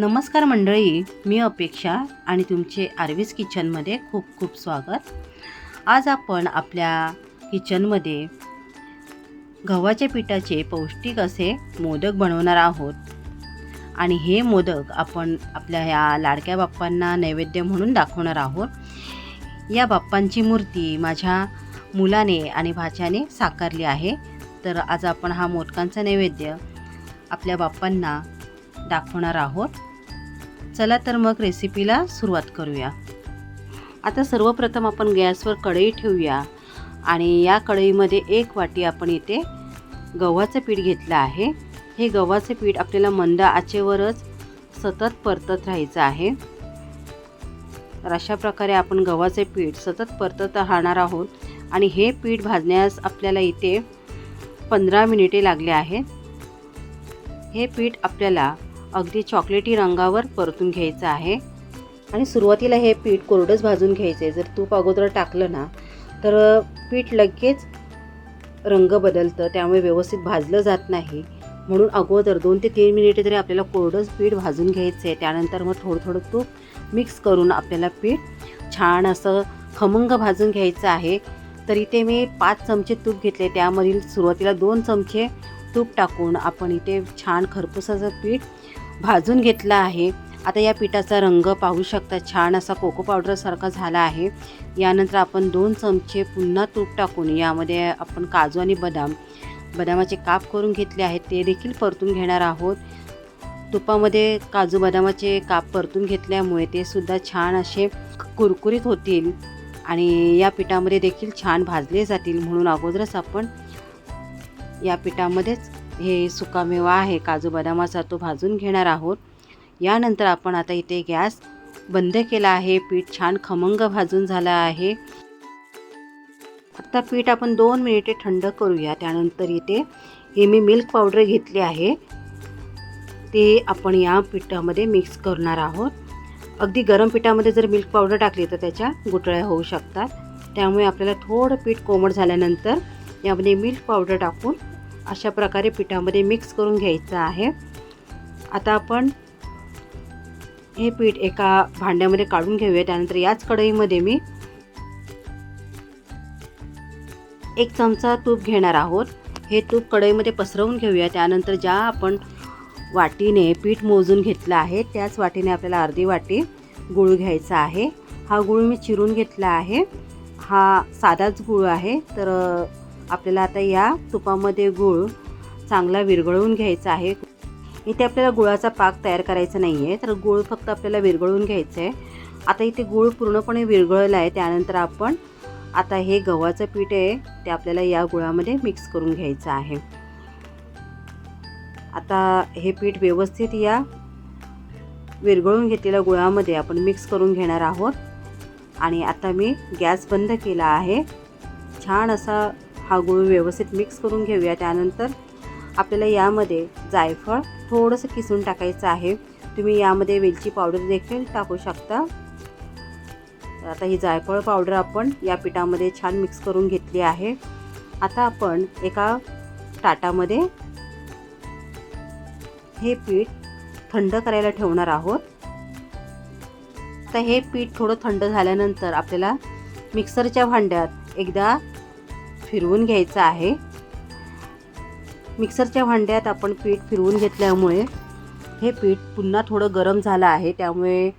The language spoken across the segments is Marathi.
नमस्कार मंडळी मी अपेक्षा आणि तुमचे आर्वीज किचनमध्ये खूप खूप स्वागत. आज आपण आपल्या किचनमध्ये गव्हाच्या पिठाचे पौष्टिक असे मोदक बनवणार आहोत. आणि हे मोदक आपण आपल्या ह्या लाडक्या बाप्पांना नैवेद्य म्हणून दाखवणार आहोत. या बाप्पांची मूर्ती माझ्या मुलाने आणि भाच्याने साकारली आहे. तर आज आपण हा मोदकांचा नैवेद्य आपल्या बाप्पांना दाखवणार आहोत. चला तर मग रेसिपीला सुरुवात करूया. आता सर्वप्रथम आपण गॅसवर कढई ठेवूया आणि या कढईमध्ये एक वाटी आपण इथे गव्हाचं पीठ घेतलं आहे. हे गव्हाचं पीठ आपल्याला मंद आचेवरच सतत परतत राहायचं आहे. तर अशा प्रकारे आपण गव्हाचे पीठ सतत परतत राहणार आहोत आणि हे पीठ भाजण्यास आपल्याला इथे पंधरा मिनिटे लागले आहेत. हे पीठ आपल्याला अगदी चॉकलेटी रंगावर परतून घ्यायचं आहे. आणि सुरुवातीला हे पीठ कोरडंच भाजून घ्यायचं आहे जर तूप अगोदर टाकलं ना तर पीठ लगेच रंग बदलतं. त्यामुळे व्यवस्थित भाजलं जात नाही. म्हणून अगोदर दोन ते तीन मिनिटे तरी आपल्याला कोरडंच पीठ भाजून घ्यायचं आहे त्यानंतर मग थोडं थोडं तूप मिक्स करून आपल्याला पीठ छान असं खमंग भाजून घ्यायचं आहे. तर इथे मी पाच चमचे तूप घेतले त्यामधील सुरुवातीला दोन चमचे तूप टाकून आपण इथे छान खरपूसाचं पीठ भाजून घेतलं आहे. आता या पिठाचा रंग पाहू शकता छान असा कोको पावडरसारखा झाला आहे. यानंतर आपण दोन चमचे पुन्हा तूप टाकून यामध्ये आपण काजू आणि बदाम बदामाचे काप करून घेतले आहेत. ते देखील परतून घेणार आहोत. तुपामध्ये काजू बदामाचे काप परतून घेतल्यामुळे ते सुद्धा छान असे कुरकुरीत होतील आणि या पिठामध्ये देखील छान भाजले जातील म्हणून अगोदरच आपण या पिठामध्येच हे सुकामेवा आहे काजू बदामाचा तो भाजून घेणार आहोत. यानंतर आपण आता इथे गॅस बंद केला आहे पीठ छान खमंग भाजून झालं आहे. आता पीठ आपण दोन मिनिटे थंड करूया त्यानंतर इथे हे मी मिल्क पावडर घेतली आहे. ते आपण या पिठामध्ये मिक्स करणार आहोत. अगदी गरम पिठामध्ये जर मिल्क पावडर टाकली तर त्याच्या गुटळ्या होऊ शकतात. त्यामुळे आपल्याला थोडं पीठ कोमट झाल्यानंतर यामध्ये मिल्क पावडर टाकून अशा प्रकारे पिठामध्ये मिक्स करून घ्यायचं आहे. आता आपण हे पीठ एका भांड्यामध्ये काढून घेऊया. त्यानंतर याच कढईमध्ये मी एक चमचा तूप घेणार आहोत. हे तूप कढईमध्ये पसरवून घेऊया. त्यानंतर ज्या आपण वाटीने पीठ मोजून घेतलं आहे त्याच वाटीने आपल्याला अर्धी वाटी गूळ घ्यायचा आहे. हा गूळ मी चिरून घेतला आहे. हा साधाच गुळ आहे. तर आपल्याला आता या तुपामध्ये गूळ चांगला विरघळवून घ्यायचा आहे. इथे आपल्याला गुळाचा पाक तयार करायचा नाही आहे तर गूळ फक्त आपल्याला विरघळवून घ्यायचं आहे आता इथे गूळ पूर्णपणे विरघळलं आहे त्यानंतर आपण आता हे गव्हाचं पीठ आहे ते आपल्याला या गुळामध्ये मिक्स करून घ्यायचं आहे. आता हे पीठ व्यवस्थित या विरघळून घेतलेल्या गुळामध्ये आपण मिक्स करून घेणार आहोत. आणि आता मी गॅस बंद केला आहे. छान असा हा गूळ व्यवस्थित मिक्स करून घेऊया. त्यानंतर आपल्याला यामध्ये जायफळ थोडंसं किसून टाकायचं आहे. तुम्ही यामध्ये वेलची पावडर देखील टाकू शकता. आता ही जायफळ पावडर आपण या पिठामध्ये छान मिक्स करून घेतली आहे. आता आपण एका ताटामध्ये हे पीठ थंड करायला ठेवणार आहोत. आता हे पीठ थोडं थंड झाल्यानंतर आपल्याला मिक्सरच्या भांड्यात एकदा फिरवून घ्यायचं आहे. मिक्सरच्या भांड्यात आपण पीठ फिरवून घेतल्यामुळे हे पीठ पुन्हा थोडं गरम झालं आहे. त्यामुळे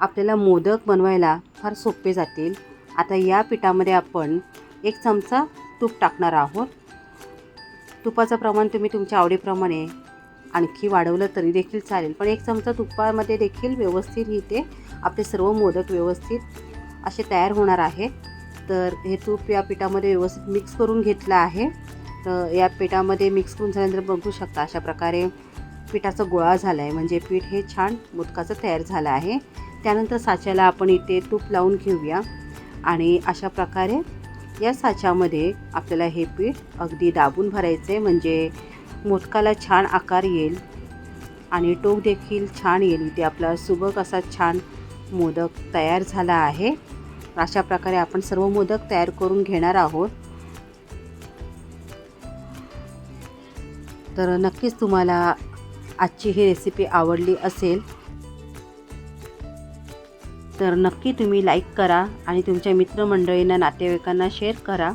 आपल्याला मोदक बनवायला फार सोपे जातील. आता या पिठामध्ये आपण एक चमचा तूप टाकणार आहोत. तुपाचं प्रमाण तुम्ही तुमच्या आवडीप्रमाणे आणखी वाढवलं तरी देखील चालेल. पण एक चमचा तुपामध्ये देखील व्यवस्थित इथे आपले सर्व मोदक व्यवस्थित असे तयार होणार आहेत. तर हे तूप या पिठामध्ये व्यवस्थित मिक्स करून घेतलं आहे. तर या पिठामध्ये मिक्स करून झाल्यानंतर बघू शकता अशा प्रकारे पिठाचा गोळा झाला आहे म्हणजे पीठ हे छान मोदकाचं तयार झालं आहे. त्यानंतर साच्याला आपण इथे तूप लावून घेऊया. आणि अशा प्रकारे या साच्यामध्ये आपल्याला हे पीठ अगदी दाबून भरायचं आहे म्हणजे मोदकाला छान आकार येईल आणि टोक देखील छान येईल. इथे आपला सुबक असा छान मोदक तयार झाला आहे. अशा प्रकारे आपण सर्व मोदक तयार करून घेणार आहोत. तर नक्कीच तुम्हाला आजची ही रेसिपी आवडली असेल. तर नक्की तुम्ही लाईक करा आणि तुमच्या मित्रमंडळींना नातेवाईकांना शेअर करा.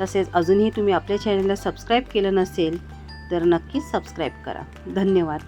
तसेच अजूनही तुम्ही आपल्या चॅनलला सबस्क्राईब केलं नसेल तर नक्कीच सबस्क्राईब करा. धन्यवाद.